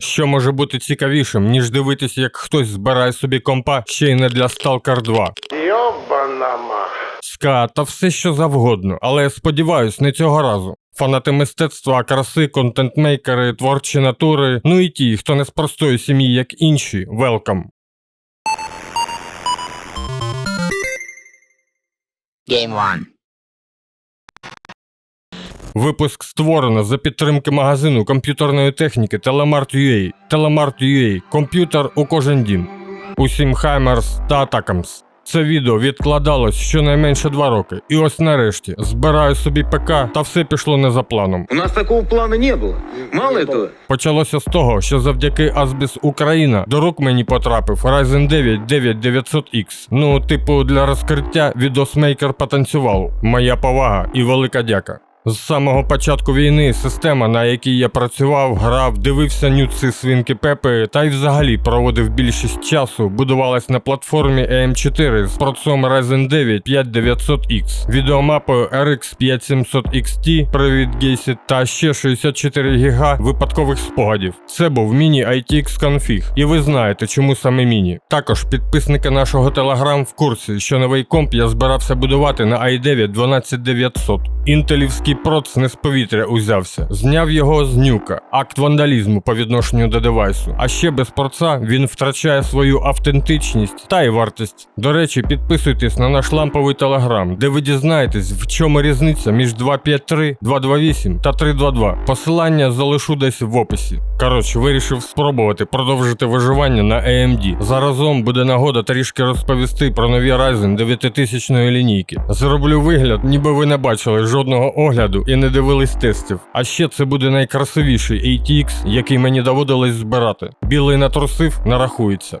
Що може бути цікавішим, ніж дивитись, як хтось збирає собі компа ще й не для Stalker 2. Йобана ма. ска та все що завгодно, але я сподіваюсь, не цього разу. Фанати мистецтва, краси, контентмейкери, творчі натури, ну і ті, хто не з простої сім'ї, як інші, велкам. Game one. Випуск створено за підтримки магазину комп'ютерної техніки Telemart.ua. Telemart.ua – комп'ютер у кожен дім. Усім Хаймерс та Атакамс. Це відео відкладалось щонайменше два роки. І ось нарешті збираю собі ПК, та все пішло не за планом. У нас такого плана не было. Мало этого, Почалося з того, що завдяки Asbis Україна до рук мені потрапив Ryzen 9 9900X. Ну, типу, для розкриття відосмейкер потанцював. Моя повага і велика дяка. З самого початку війни система, на якій я працював, грав, дивився нюци свинки Пепи та й взагалі проводив більшість часу, будувалась на платформі AM4 з процесором Ryzen 9 5900X, відеомапою RX 5700 XT, привід Gayset та ще 64 ГБ випадкових спогадів. Це був міні ITX Config, і ви знаєте, чому саме міні. Також підписники нашого Telegram в курсі, що новий комп я збирався будувати на i9 12900. Інтелівський проц не з повітря узявся, зняв його з нюка, акт вандалізму по відношенню до девайсу. А ще без проца він втрачає свою автентичність та й вартість. До речі, підписуйтесь на наш ламповий телеграм, де ви дізнаєтесь, в чому різниця між 253, 228 та 322. Посилання залишу десь в описі. Коротше, вирішив спробувати продовжити виживання на AMD. Заразом буде нагода трішки розповісти про нові Ryzen 9000 лінійки. Зроблю вигляд, ніби ви не бачили жодного огляду і не дивились тестів. А ще це буде найкрасивіший ATX, який мені доводилось збирати. Білий натрусив, нарахується.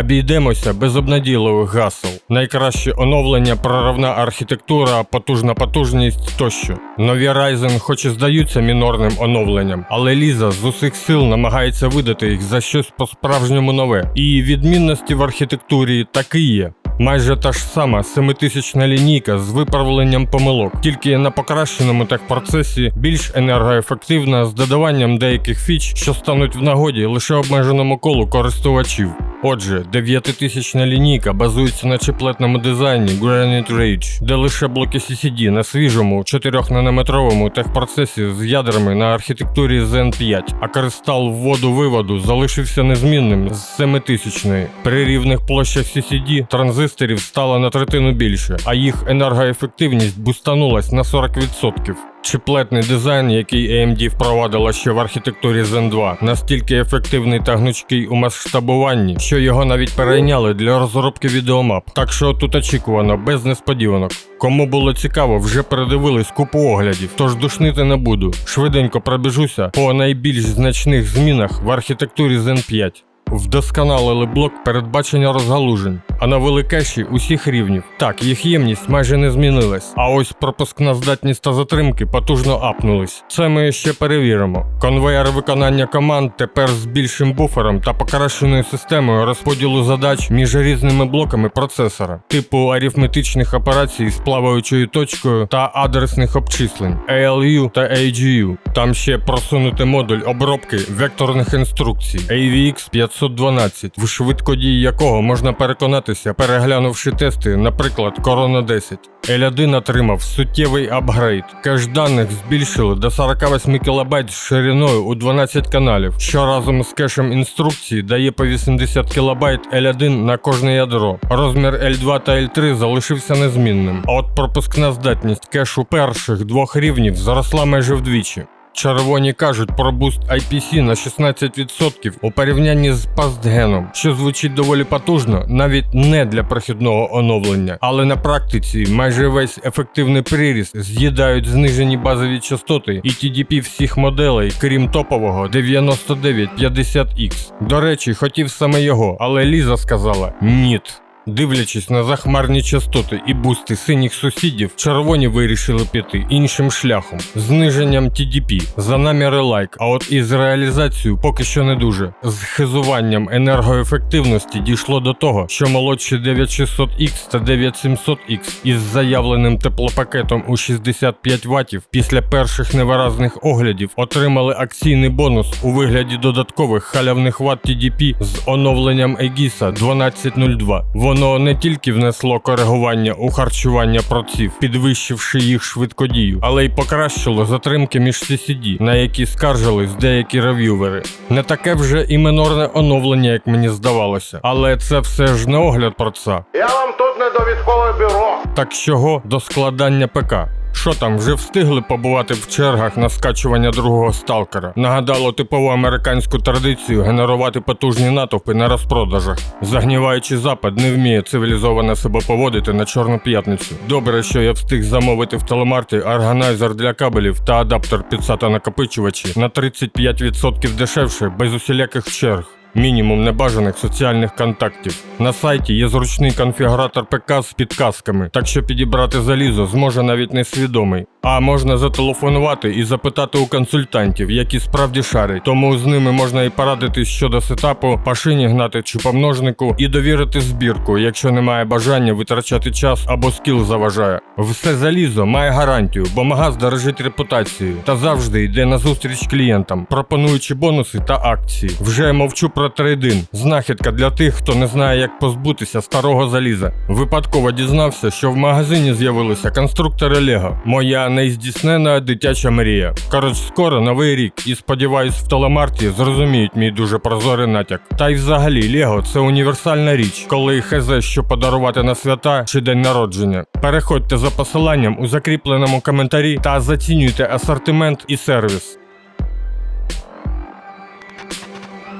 Обійдемося без обнадійливих гасел. Найкраще оновлення, проривна архітектура, потужна потужність тощо. Нові Ryzen хоч і здаються мінорним оновленням, але Ліза з усіх сил намагається видати їх за щось по-справжньому нове. І відмінності в архітектурі таки є. Майже та ж сама 7000 лінійка з виправленням помилок, тільки на покращеному техпроцесі більш енергоефективна з додаванням деяких фіч, що стануть в нагоді лише обмеженому колу користувачів. Отже, 9000 лінійка базується на чиплетному дизайні Granite Rage, де лише блоки CCD на свіжому 4-нанометровому техпроцесі з ядрами на архітектурі Zen 5, а кристал вводу-виводу залишився незмінним з 7000 При рівних площах CCD транзисторів стало на третину більше, а їх енергоефективність бустанулась на 40%. Чиплетний дизайн, який AMD впровадила ще в архітектурі Zen 2, настільки ефективний та гнучкий у масштабуванні, що його навіть перейняли для розробки відеомап. Так що тут очікувано, без несподіванок. Кому було цікаво, вже передивились купу оглядів, тож душнити не буду. Швиденько пробіжуся по найбільш значних змінах в архітектурі Zen 5. Вдосконалили блок передбачення розгалужень, а навели кеші усіх рівнів. Так, їх ємність майже не змінилась, а ось пропускна здатність та затримки потужно апнулись. Це ми ще перевіримо. Конвейер виконання команд тепер з більшим буфером та покращеною системою розподілу задач між різними блоками процесора, типу арифметичних операцій з плаваючою точкою та адресних обчислень ALU та AGU. Там ще просунути модуль обробки векторних інструкцій AVX 512, в швидкодії якого можна переконатися, переглянувши тести, наприклад, Corona 10. L1 отримав суттєвий апгрейд. Кеш даних збільшили до 48 кБ з шириною у 12 каналів, що разом з кешем інструкцій дає по 80 кБ L1 на кожне ядро. Розмір L2 та L3 залишився незмінним. А от пропускна здатність кешу перших двох рівнів зросла майже вдвічі. Червоні кажуть про буст IPC на 16% у порівнянні з пастгеном, що звучить доволі потужно, навіть не для прохідного оновлення, але на практиці майже весь ефективний приріст з'їдають знижені базові частоти і TDP всіх моделей, крім топового 9950X. До речі, хотів саме його, але Ліза сказала ніт. Дивлячись на захмарні частоти і бусти синіх сусідів, червоні вирішили піти іншим шляхом зниженням TDP за наміри лайк. А от із реалізацією поки що не дуже. З хизуванням енергоефективності дійшло до того, що молодші 9600X та 9700X із заявленим теплопакетом у 65 Вт після перших невиразних оглядів отримали акційний бонус у вигляді додаткових халявних Вт TDP з оновленням Егіса 1202. Воно не тільки внесло коригування у харчування проців, підвищивши їх швидкодію, але й покращило затримки між CCD, на які скаржились деякі рев'ювери. Не таке вже і минорне оновлення, як мені здавалося, але це все ж не огляд проца. Я вам тут не довідкове бюро. Так чого до складання ПК? Що там, вже встигли побувати в чергах на скачування другого сталкера? Нагадало типову американську традицію генерувати потужні натовпи на розпродажах. Загніваючи запад не вміє цивілізовано себе поводити на чорну п'ятницю. Добре, що я встиг замовити в телемарті органайзер для кабелів та адаптер під SATA накопичувачі на 35% дешевше, без усіляких черг. Мінімум небажаних соціальних контактів. На сайті є зручний конфігуратор ПК з підказками, так що підібрати залізо зможе навіть несвідомий. А можна зателефонувати і запитати у консультантів, які справді шарять. Тому з ними можна і порадитись щодо сетапу, пашині гнати чи помножнику, і довірити збірку, якщо немає бажання витрачати час або скіл заважає. Все залізо має гарантію, бо магаз дорожить репутацією та завжди йде на зустріч клієнтам, пропонуючи бонуси та акції. Вже мовчу про трейдин. Знахідка для тих, хто не знає, як позбутися старого заліза. Випадково дізнався, що в магазині з'явилися конструктори Лего. Моя нездійснена дитяча мрія. Коротше, скоро новий рік, і сподіваюсь, в телемарті зрозуміють мій дуже прозорий натяк. Та й взагалі Лего це універсальна річ, коли хз що подарувати на свята чи день народження. Переходьте за посиланням у закріпленому коментарі та зацінюйте асортимент і сервіс.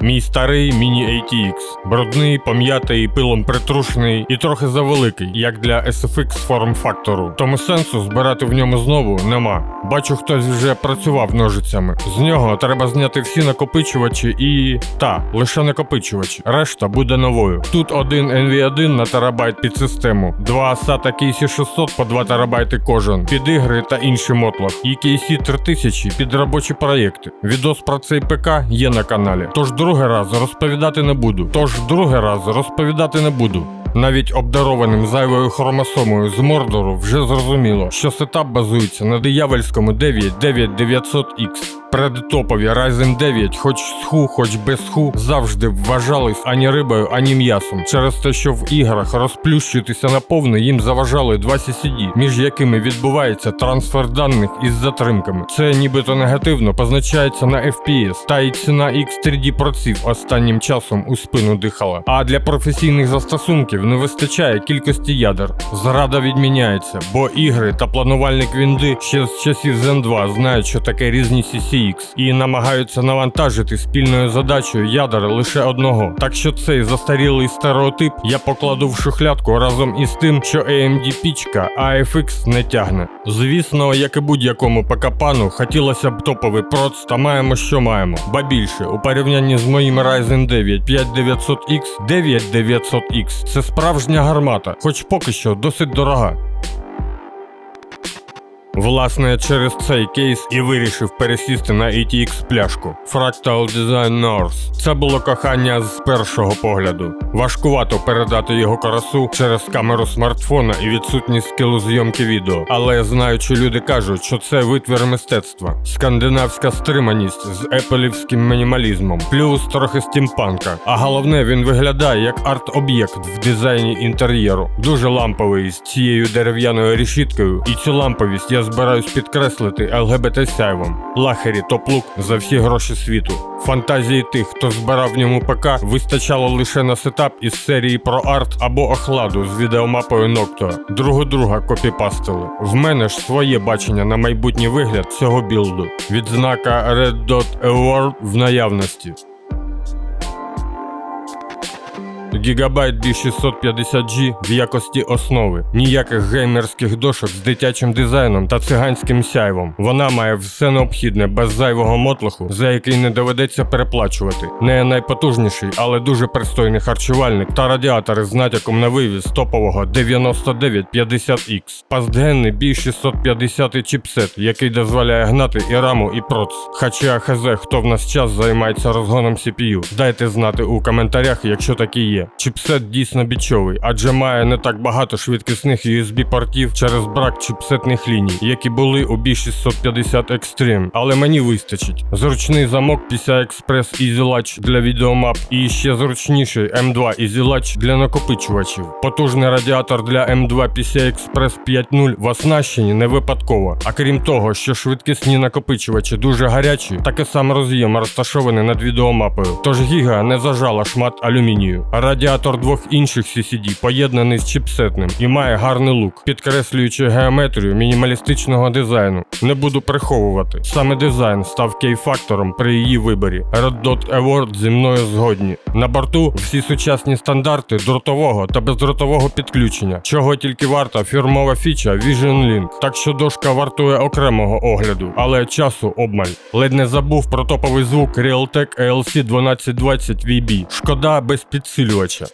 Мій старий міні ATX. Брудний, пом'ятий, пилом притрушений і трохи завеликий, як для SFX форм-фактору. Тому сенсу збирати в ньому знову нема. Бачу, хтось вже працював ножицями. З нього треба зняти всі накопичувачі і. Та, лише накопичувачі. Решта буде новою. Тут один NV1 на терабайт під систему, два SATA KC600 по 2 терабайти кожен, під ігри та інший мотлах, і KC 3000 під робочі проєкти. Відос про цей ПК є на каналі. Тож другий раз розповідати не буду. Тож другий раз розповідати не буду. Навіть обдарованим зайвою хромосомою з Мордору вже зрозуміло, що сетап базується на диявольському 99900X. Предтопові Ryzen 9, хоч з ху, хоч без ху, завжди вважались ані рибою, ані м'ясом, через те, що в іграх розплющитися на повне їм заважали два CCD, між якими відбувається трансфер даних із затримками. Це нібито негативно позначається на FPS, та й ціна X3D проців останнім часом у спину дихала. А для професійних застосунків не вистачає кількості ядер. Зрада відміняється, бо ігри та планувальник Вінди ще з часів Zen 2 знають, що таке різні CCX, і намагаються навантажити спільною задачею ядер лише одного. Так що цей застарілий стереотип я покладу в шухлядку разом із тим, що AMD пічка, а FX не тягне. Звісно, як і будь-якому ПК-пану, хотілося б топовий проц, та маємо, що маємо. Ба більше, у порівнянні з моїм Ryzen 9 5900X, 9900X це справжня гармата, хоч поки що досить дорога. Власне, через цей кейс і вирішив пересісти на ATX пляшку Fractal Design North. Це було кохання з першого погляду. Важкувато передати його красу через камеру смартфона і відсутність скилу зйомки відео. Але знаючи, люди кажуть, що це витвір мистецтва, скандинавська стриманість з епелівським мінімалізмом, плюс трохи стімпанка. А головне, він виглядає як арт-об'єкт в дизайні інтер'єру. Дуже ламповий з цією дерев'яною решіткою, і цю ламповість я збираюсь підкреслити ЛГБТ сяйвом. Лахері топ-лук за всі гроші світу. Фантазії тих, хто збирав в ньому ПК, вистачало лише на сетап із серії про арт або охладу з відеомапою Noctua. Другу друга копіпастили. В мене ж своє бачення на майбутній вигляд цього білду. Відзнака Red Dot Award в наявності. Gigabyte B650G в якості основи, ніяких геймерських дошок з дитячим дизайном та циганським сяйвом. Вона має все необхідне без зайвого мотлоху, за який не доведеться переплачувати. Не найпотужніший, але дуже пристойний харчувальник та радіатори з натяком на вивіз топового 9950X. Пастгенний B650 чіпсет, який дозволяє гнати і раму, і проц. Хоча хз, хто в нас час займається розгоном CPU. Дайте знати у коментарях, якщо такі є. Чіпсет дійсно бічовий, адже має не так багато швидкісних USB-портів через брак чіпсетних ліній, які були у B650 Extreme, але мені вистачить. Зручний замок PCI Express Easy Latch для відеомап і ще зручніший M2 Easy Latch для накопичувачів. Потужний радіатор для M2 PCI Express 5.0 в оснащенні не випадково. А крім того, що швидкісні накопичувачі дуже гарячі, таке сам роз'єм розташований над відеомапою. Тож Гіга не зажала шмат алюмінію. А радіатор двох інших CCD поєднаний з чіпсетним і має гарний лук, підкреслюючи геометрію мінімалістичного дизайну. Не буду приховувати. Саме дизайн став кей-фактором при її виборі. Red Dot Award зі мною згодні. На борту всі сучасні стандарти дротового та бездротового підключення, чого тільки варта фірмова фіча Vision Link. Так що дошка вартує окремого огляду, але часу обмаль. Ледь не забув про топовий звук Realtek ALC 1220 VB. Шкода без підсилювача.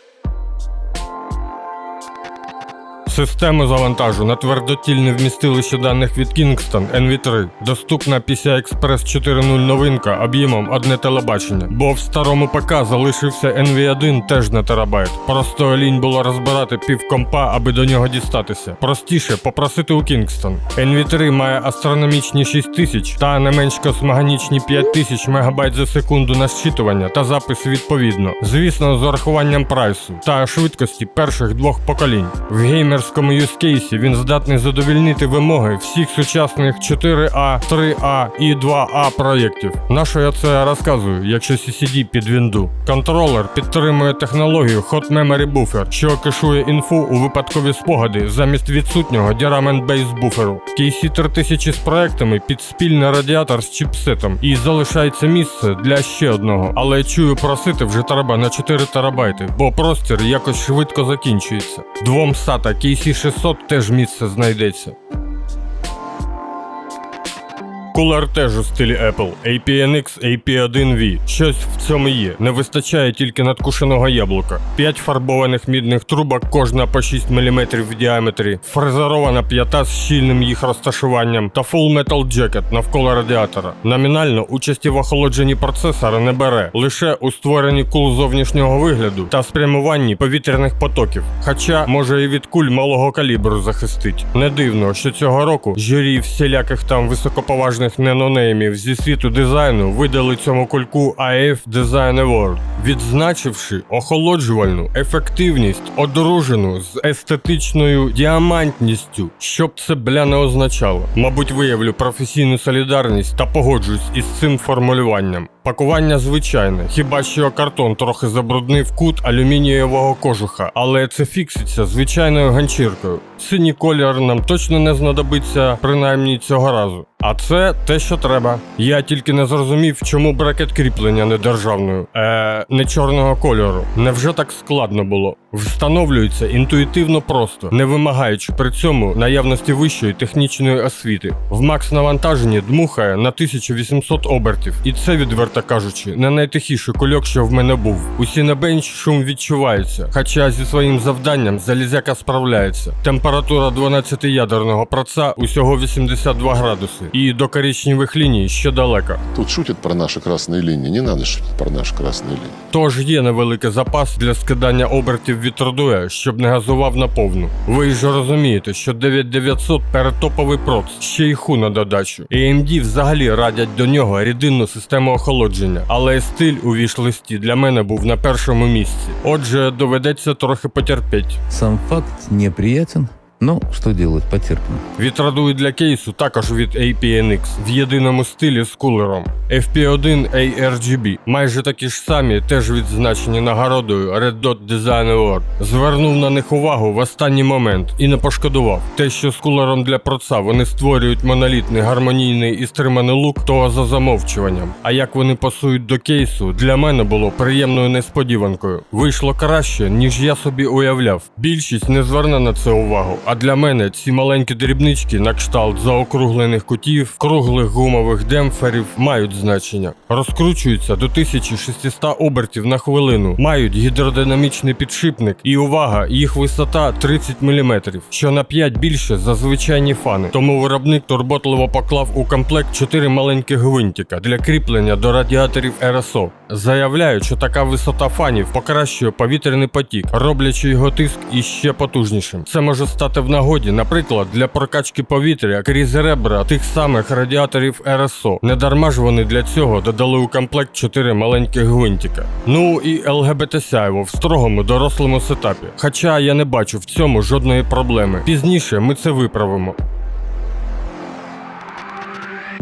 Система завантажу на твердотільне вмістилище даних від Kingston NV3. Доступна PCI Express 4.0 новинка об'ємом одне телебачення. Бо в старому ПК залишився NV1 теж на терабайт. Просто лінь було розбирати пів компа, аби до нього дістатися. Простіше попросити у Kingston. NV3 має астрономічні 6000 та не менш космогонічні 5000 МБ за секунду на щитування та запис відповідно. Звісно, з урахуванням прайсу та швидкості перших двох поколінь. В геймерському юзкейсі він здатний задовільнити вимоги всіх сучасних 4А, 3А і 2А проєктів. На що я це розказую, якщо CCD під вінду? Контролер підтримує технологію Hot Memory Buffer, що кешує інфу у випадкові спогади замість відсутнього DRAM Base буферу. KC 3000 з проектами під спільний радіатор з чіпсетом і залишається місце для ще одного. Але чую просити вже треба на 4 терабайти, бо простір якось швидко закінчується. Двом SATA KC 600 теж місце знайдеться. Кулер теж у стилі Apple. APNX AP1V. Щось в цьому є. Не вистачає тільки надкушеного яблука. 5 фарбованих мідних трубок, кожна по 6 мм в діаметрі, фрезерована п'ята з щільним їх розташуванням та Full Metal Jacket навколо радіатора. Номінально участі в охолодженні процесора не бере, лише у створенні кул зовнішнього вигляду та спрямуванні повітряних потоків. Хоча може і від куль малого калібру захистить. Не дивно, що цього року журі всіляких там високоповажних ненонеймів зі світу дизайну видали цьому кульку AF Design Award, відзначивши охолоджувальну ефективність, одружену з естетичною діамантністю. Що б це бля не означало. Мабуть, виявлю професійну солідарність та погоджуюсь із цим формулюванням. Пакування звичайне, хіба що картон трохи забруднив кут алюмінієвого кожуха, але це фікситься звичайною ганчіркою. Синій колір нам точно не знадобиться, принаймні цього разу. А це те, що треба. Я тільки не зрозумів, чому бракет кріплення не державною, е, не чорного кольору. Невже так складно було? Встановлюється інтуїтивно просто, не вимагаючи при цьому наявності вищої технічної освіти. В макс навантаженні дмухає на 1800 обертів, і це, відверто кажучи, не найтихіший кульок, що в мене був. У Cinebench шум відчувається, хоча зі своїм завданням залізяка справляється. Температура 12 ядерного проца усього 82 градуси, і до коричневих ліній ще далеко. Тут шутят про наши красные линии. Не надо шутить про наши красные линии. Тож є невеликий запас для скидання обертів від Родуя, щоб не газував на повну. Ви ж розумієте, що 9900 перетоповий проц, ще й ху на додачу. AMD взагалі радять до нього рідинну систему охолодження, але стиль у віш-листі для мене був на першому місці. Отже, доведеться трохи потерпіть. Сам факт неприятен, Ну, что делать, потерпим. Вітрадуй для кейсу також від APNX в єдиному стилі з кулером. FP1 ARGB. Майже такі ж самі, теж відзначені нагородою Red Dot Design Award. Звернув на них увагу в останній момент і не пошкодував. Те, що з кулером для проца вони створюють монолітний гармонійний і стриманий лук, то за замовчуванням. А як вони пасують до кейсу, для мене було приємною несподіванкою. Вийшло краще, ніж я собі уявляв. Більшість не зверне на це увагу. А для мене ці маленькі дрібнички на кшталт заокруглених кутів, круглих гумових демпферів мають значення. Розкручуються до 1600 обертів на хвилину, мають гідродинамічний підшипник і увага, їх висота 30 мм, що на 5 більше за звичайні фани. Тому виробник турботливо поклав у комплект 4 маленьких гвинтика для кріплення до радіаторів РСО. Заявляють, що така висота фанів покращує повітряний потік, роблячи його тиск іще потужнішим. Це може стати в нагоді, наприклад, для прокачки повітря крізь ребра тих самих радіаторів РСО. Недарма ж вони для цього додали у комплект 4 маленьких гвинтика. Ну і ЛГБТ сяйво в строгому дорослому сетапі. Хоча я не бачу в цьому жодної проблеми. Пізніше ми це виправимо.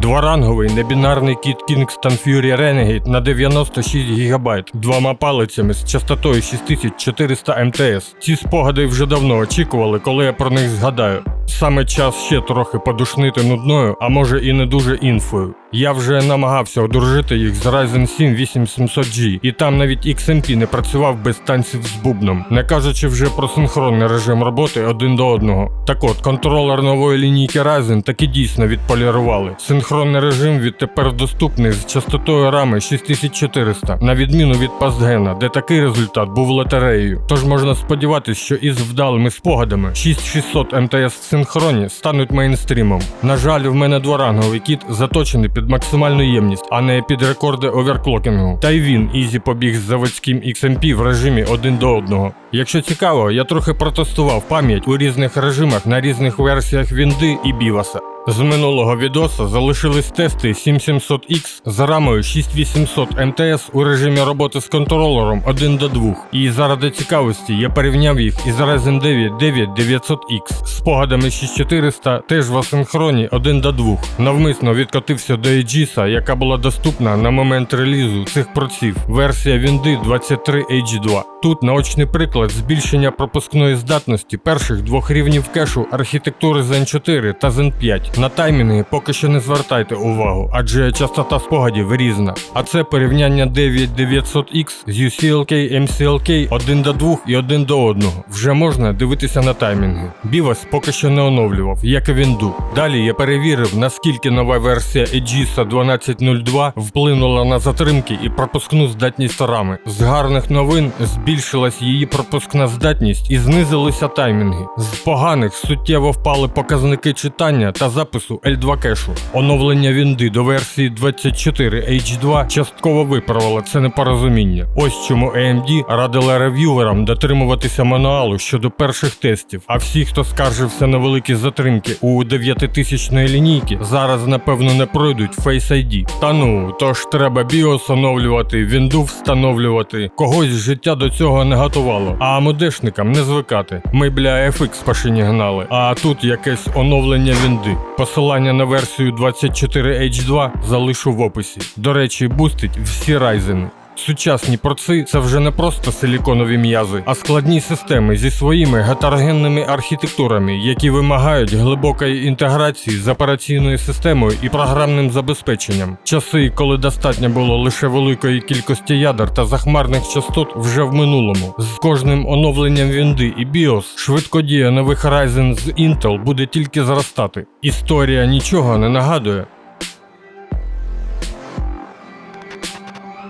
Дворанговий небінарний кіт Kingston Fury Renegade на 96 ГБ двома палицями з частотою 6400 МТС. Ці спогади вже давно очікували, коли я про них згадаю. Саме час ще трохи подушнити нудною, а може і не дуже інфою. Я вже намагався одружити їх з Ryzen 7 8700G, і там навіть XMP не працював без танців з бубном, не кажучи вже про синхронний режим роботи один до одного. Так от, контролер нової лінійки Ryzen таки дійсно відполірували. Синхронний режим відтепер доступний з частотою рами 6400, на відміну від Пастгена, де такий результат був лотереєю. Тож можна сподіватися, що із вдалими спогадами 6600 МТС в синхроні стануть мейнстрімом. На жаль, в мене дворанговий кіт заточений під максимальну ємність, а не під рекорди оверклокінгу. Та й він ізі побіг з заводським XMP в режимі один до одного. Якщо цікаво, я трохи протестував пам'ять у різних режимах на різних версіях Вінди і Біваса. З минулого відоса залишились тести 7700X з рамою 6800 МТС у режимі роботи з контролером 1 до 2. І заради цікавості я порівняв їх із Ryzen 9 9900X з спогадами 6400 теж в асинхроні 1 до 2. Навмисно відкотився до Aegis, яка була доступна на момент релізу цих проців. Версія Вінди 23H2. Тут наочний приклад збільшення пропускної здатності перших двох рівнів кешу архітектури Zen 4 та Zen 5. На таймінги поки що не звертайте увагу, адже частота спогадів різна. А це порівняння 9900X з UCLK MCLK 1 до 2 і 1 до 1. Вже можна дивитися на таймінги. BIOS поки що не оновлював, як і Вінду. Далі я перевірив, наскільки нова версія Aegis 1202 вплинула на затримки і пропускну здатність рами. З гарних новин збільшилась її пропускна здатність і знизилися таймінги. З поганих суттєво впали показники читання та запису L2 кешу. Оновлення Вінди до версії 24H2 частково виправило це непорозуміння. Ось чому AMD радила рев'юверам дотримуватися мануалу щодо перших тестів. А всі, хто скаржився на великі затримки у 9000 лінійки, зараз напевно не пройдуть Face ID. Та ну, тож треба BIOS оновлювати, Вінду встановлювати. Когось життя до цього не готувало. А амодешникам не звикати. Ми бля FX по шині гнали. А тут якесь оновлення Вінди. Посилання на версію 24H2 залишу в описі. До речі, бустить всі райзени. Сучасні проци це вже не просто силіконові м'язи, а складні системи зі своїми гетерогенними архітектурами, які вимагають глибокої інтеграції з операційною системою і програмним забезпеченням. Часи, коли достатньо було лише великої кількості ядер та захмарних частот, вже в минулому. З кожним оновленням Вінди і BIOS швидкодія нових Ryzen з Intel буде тільки зростати. Історія нічого не нагадує.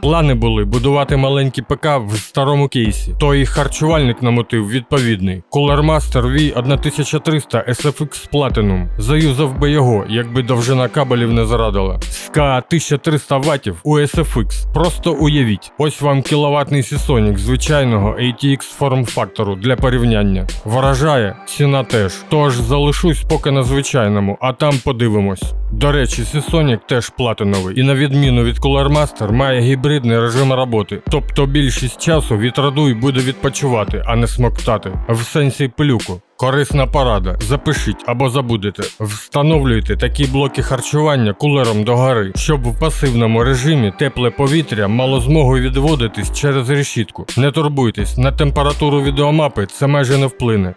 Плани були будувати маленький ПК в старому кейсі. То і харчувальник на мотив відповідний. Cooler Master V 1300 SFX Platinum. Заюзав би його, якби довжина кабелів не зарадила. СКА 1300 ватів у SFX. Просто уявіть. Ось вам кіловатний сісонік звичайного ATX форм-фактору для порівняння. Вражає, ціна теж. Тож залишусь поки на звичайному, а там подивимось. До речі, Seasonic теж платиновий і на відміну від Cooler Master має гібридний режим роботи. Тобто більшість часу вітрадуй буде відпочивати, а не смоктати. В сенсі пилюку. Корисна порада. Запишіть або забудете. Встановлюйте такі блоки харчування кулером догори, щоб в пасивному режимі тепле повітря мало змогу відводитись через решітку. Не турбуйтесь, на температуру відеомапи це майже не вплине.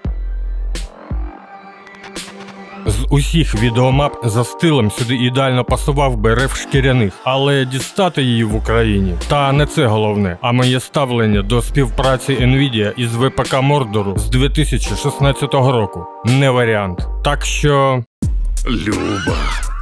З усіх відеомап за стилем сюди ідеально пасував би реф шкіряних, але дістати її в Україні. Та не це головне, а моє ставлення до співпраці Nvidia із ВПК Мордору з 2016 року. Не варіант. Так що Люба,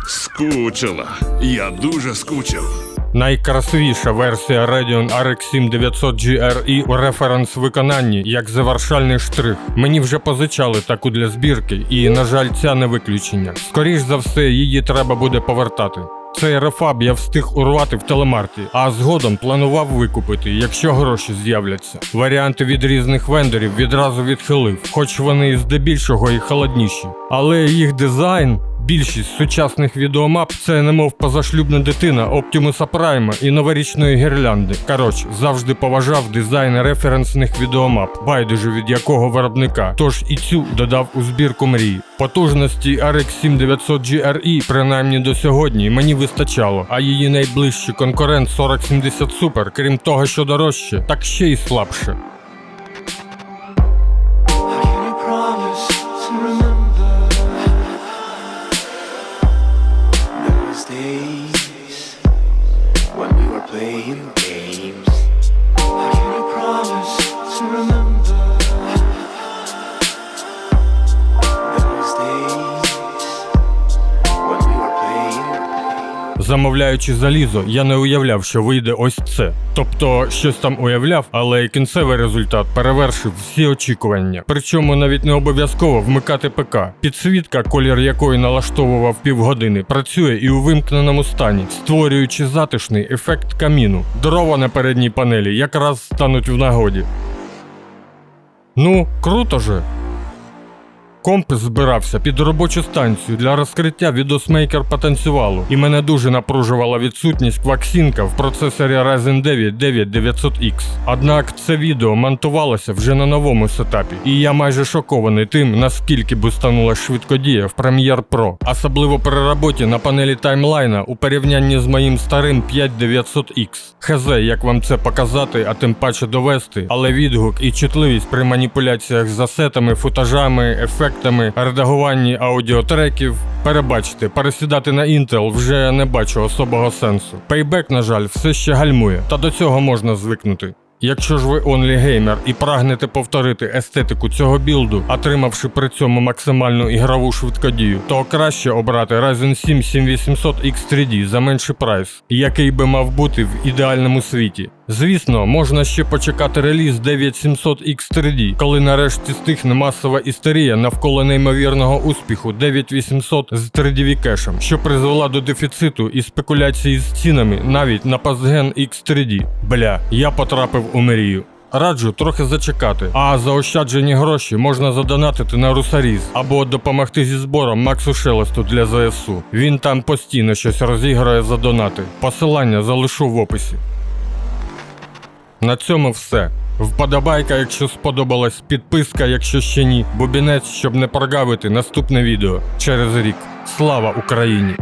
скучила. Я дуже скучив. Найкрасивіша версія Radeon RX 7 900 GRE у референс виконанні як завершальний штрих. Мені вже позичали таку для збірки, і, на жаль, ця не виключення. Скоріш за все, її треба буде повертати. Цей рефаб я встиг урвати в телемарті, а згодом планував викупити, якщо гроші з'являться. Варіанти від різних вендорів відразу відхилив, хоч вони здебільшого і холодніші. Але їх дизайн. Більшість сучасних відеомап це немов позашлюбна дитина Оптімуса Прайма і новорічної гірлянди. Коротше, завжди поважав дизайн референсних відеомап, байдуже від якого виробника. Тож і цю додав у збірку мрії. Потужності RX 7900 GRE, принаймні до сьогодні, мені вистачало, а її найближчий конкурент 4070 Super, крім того, що дорожче, так ще й слабше. Games? Залізо, я не уявляв, що вийде ось це. Тобто, щось там уявляв, але кінцевий результат перевершив всі очікування. Причому навіть не обов'язково вмикати ПК. Підсвітка, колір якої налаштовував півгодини, працює і у вимкненому стані, створюючи затишний ефект каміну. Дрова на передній панелі якраз стануть в нагоді. Ну, круто же. Комп збирався під робочу станцію для розкриття відосмейкер потенціалу, і мене дуже напружувала відсутність кваксінка в процесорі Ryzen 9 9900X. Однак це відео монтувалося вже на новому сетапі, і я майже шокований тим, наскільки бустанула швидкодія в Premiere Pro, особливо при роботі на панелі таймлайна у порівнянні з моїм старим 5900X. Хз, як вам це показати, а тим паче довести, але відгук і чутливість при маніпуляціях з асетами, футажами, ефектами, редагуванні аудіотреків. Перебачте, пересідати на Intel вже не бачу особого сенсу. Payback, на жаль, все ще гальмує, та до цього можна звикнути. Якщо ж ви онлі-геймер і прагнете повторити естетику цього білду, отримавши при цьому максимальну ігрову швидкодію, то краще обрати Ryzen 7 7800 X3D за менший прайс, який би мав бути в ідеальному світі. Звісно, можна ще почекати реліз 9700 X3D, коли нарешті стихне масова істерія навколо неймовірного успіху 9800 з 3DV кешем, що призвела до дефіциту і спекуляції з цінами навіть на Passgen X3D. Бля, я потрапив у мрію. Раджу трохи зачекати, а заощаджені гроші можна задонатити на Русаріз або допомогти зі збором Максу Шелесту для ЗСУ. Він там постійно щось розіграє за донати. Посилання залишу в описі. На цьому все. Вподобайка, якщо сподобалась, підписка, якщо ще ні, бубінець, щоб не прогавити наступне відео через рік. Слава Україні!